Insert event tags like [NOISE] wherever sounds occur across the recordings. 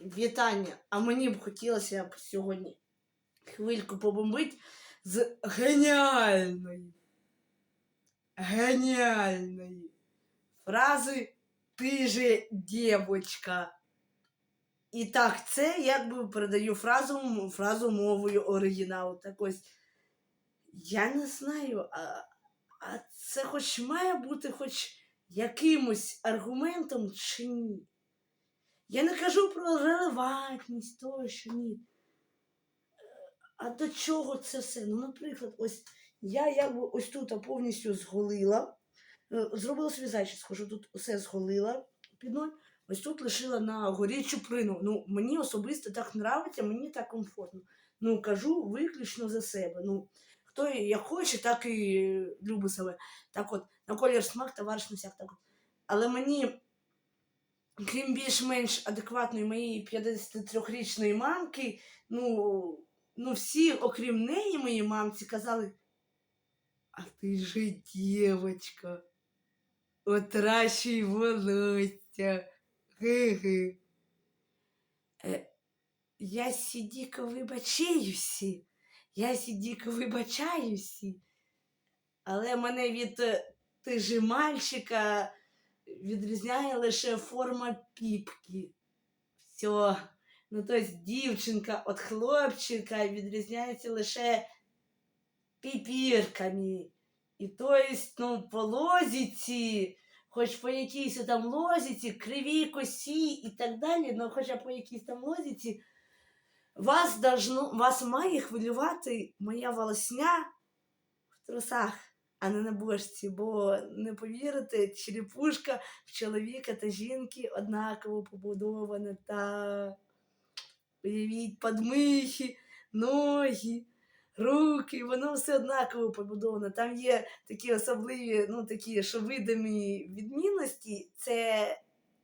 Вітання! А мені б хотілося б сьогодні хвильку побомбить з геніальної, геніальної фрази Ти же дівочка. І так, це якби передаю фразу, фразу мовою оригіналу. Так ось, я не знаю, а, а це хоч має бути хоч якимось аргументом чи ні? Я не кажу про релевантність того, що ні. А до чого це все? Ну, наприклад, ось я якби ось тут повністю зголила, е, зробила собі зачіску, що тут усе зголила під ноль, ось тут лишила на горі чуприну. Ну, мені особисто так нравиться, мені так комфортно. Ну, кажу виключно за себе. Ну, хто як хоче, так і любить себе. Так от, на колір смак, товариш на всяк так от. Але мені крім більш-менш адекватної моєї 53-річної мамки, ну, ну всі, окрім неї, моїй мамці, казали, а ти же дівочка, отращуй волосся. Ги-ги. Е, я сідіко вибачаюся, я сідіко вибачаюся, але мене від е, ти же мальчика відрізняє лише форма піпки. Все. Ну, тобто дівчинка від хлопчика відрізняється лише піпірками. І тобто, ну, по лозіці, хоч по якійсь там лозіці, кривій косі і так далі, ну хоча по якійсь там лозіці, вас, должно, вас має хвилювати моя волосня в трусах а не на бошці, бо не повірите, черепушка в чоловіка та жінки однаково побудована та уявіть подмихи, ноги, руки, воно все однаково побудовано. Там є такі особливі, ну такі, що видимі відмінності, це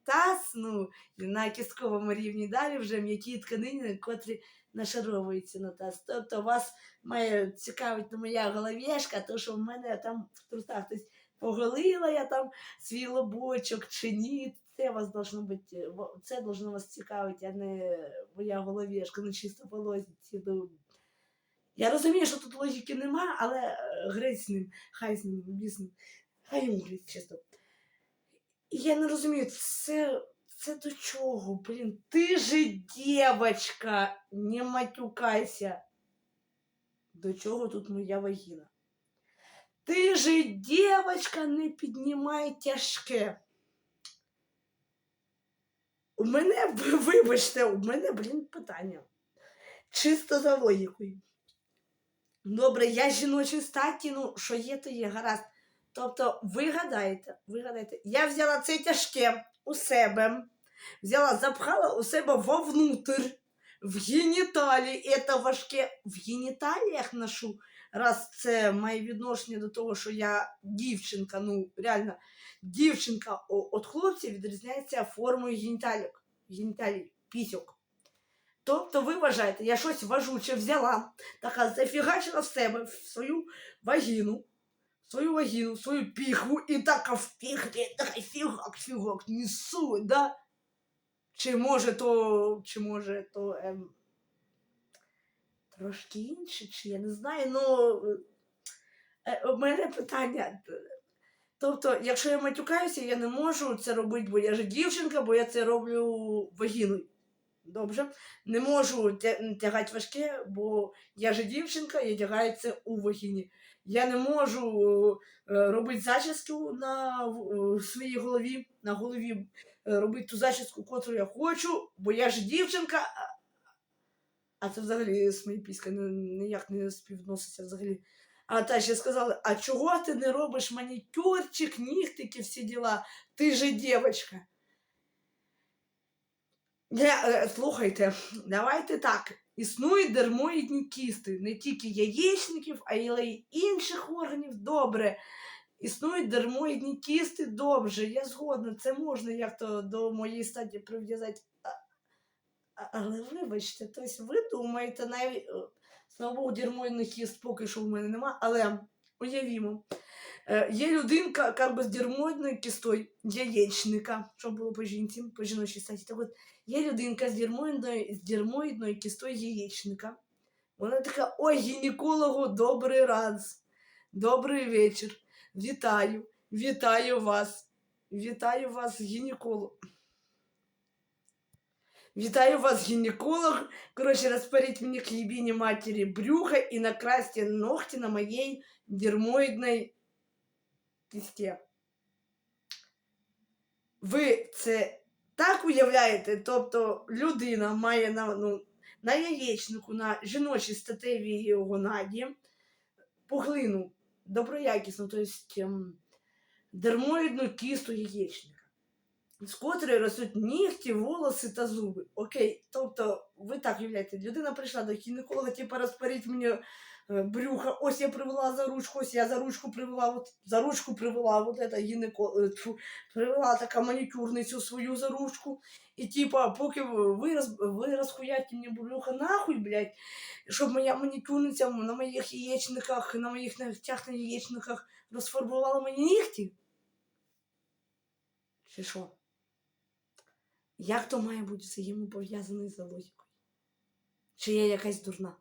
таз, ну, на кістковому рівні далі вже м'які тканини, котрі нашаровуються на таз. Тобто вас має цікавить моя головешка, то що в мене там в трусах тобто, поголила я там свій лобочок чи ні. Це вас должно бути, це должно вас цікавити, а не моя головешка, ну чисто логіці. Ну. Я розумію, що тут логіки нема, але е, греть з ним, хай з ним, бізнес, хай йому греть, чесно. І я не розумію, це, це до чого, блін? Ти же дівчинка, не матюкайся. До чого тут моя вагіна? Ти же дівчинка, не піднімай тяжке. У мене, [LAUGHS] вибачте, у мене, блін, питання. Чисто за логікою. Добре, я жіночої статі, ну, що є, то є, гаразд. Тобто, ви гадаєте, ви гадаєте, я взяла це тяжке у себе, взяла, запхала у себе вовнутрь, в геніталії, це важке в геніталіях ношу, раз це має відношення до того, що я дівчинка, ну реально, дівчинка від хлопців відрізняється формою геніталік, геніталій, пісьок. Тобто ви вважаєте, я щось важуче взяла, така зафігачила в себе в свою вагіну, свою вагіну, свою піхву і така в піхві, така фігак, фігак, несу, да? Чи може то, чи може то ем, трошки інше, чи я не знаю, ну е, у мене питання. Тобто, якщо я матюкаюся, я не можу це робити, бо я ж дівчинка, бо я це роблю вагіною. Добре. Не можу тягати важке, бо я ж дівчинка, я тягаю це у вагіні. Я не можу е, робити зачіску на в своїй голові, на голові е, робити ту зачіску, котру я хочу, бо я ж дівчинка. а- це взагалі піською ніяк не співноситься взагалі. А та ще сказали, а чого ти не робиш манікюрчик, нігтики, всі діла? Ти же дівчинка. Не, слухайте, давайте так. Існують дермоїдні кісти, не тільки яєчників, а й інших органів. Добре. Існують дермоїдні кісти, добре, я згодна, це можна як-то до моєї статі прив'язати. Але вибачте, тобто ви думаєте, навіть, е, слава Богу, дермоїдних кіст поки що в мене нема, але Уявімо. Е, Є людинка, как би з дермоїдною кістою яєчника, що було по жінці, по жіночій статі. Так от, є людинка з дермоїдною, з дермоїдною кістою яєчника. Вона така, ой, гінекологу, добрий ранц, добрий вечір. Вітаю, вітаю вас. Вітаю вас, гінеколог. Вітаю вас, гінеколог. Коротше, розпаріть мені к ебіні матері брюха і накрасьте ногті на моїй дермоїдній кісті. Ви це так уявляєте? Тобто людина має на, ну, на яєчнику, на жіночій статевій гонаді пуглину доброякісну, тобто дермоїдну кісту яєчника, з котрої ростуть нігті, волоси та зуби. Окей, тобто ви так уявляєте, людина прийшла до гінеколога, типу, розпаріть мені е, брюха, ось я привела за ручку, ось я за ручку привела, от, за ручку привела, вот это гінеко, е, привела така манікюрницю свою за ручку. І типа, поки ви, роз, ви розхуяті мені брюха нахуй, блядь, щоб моя манікюрниця на моїх яєчниках, на моїх ногтях на яєчниках розфарбувала мені нігті? Чи що? Як то має бути взаємопов'язаний за логікою? Чи є якась дурна?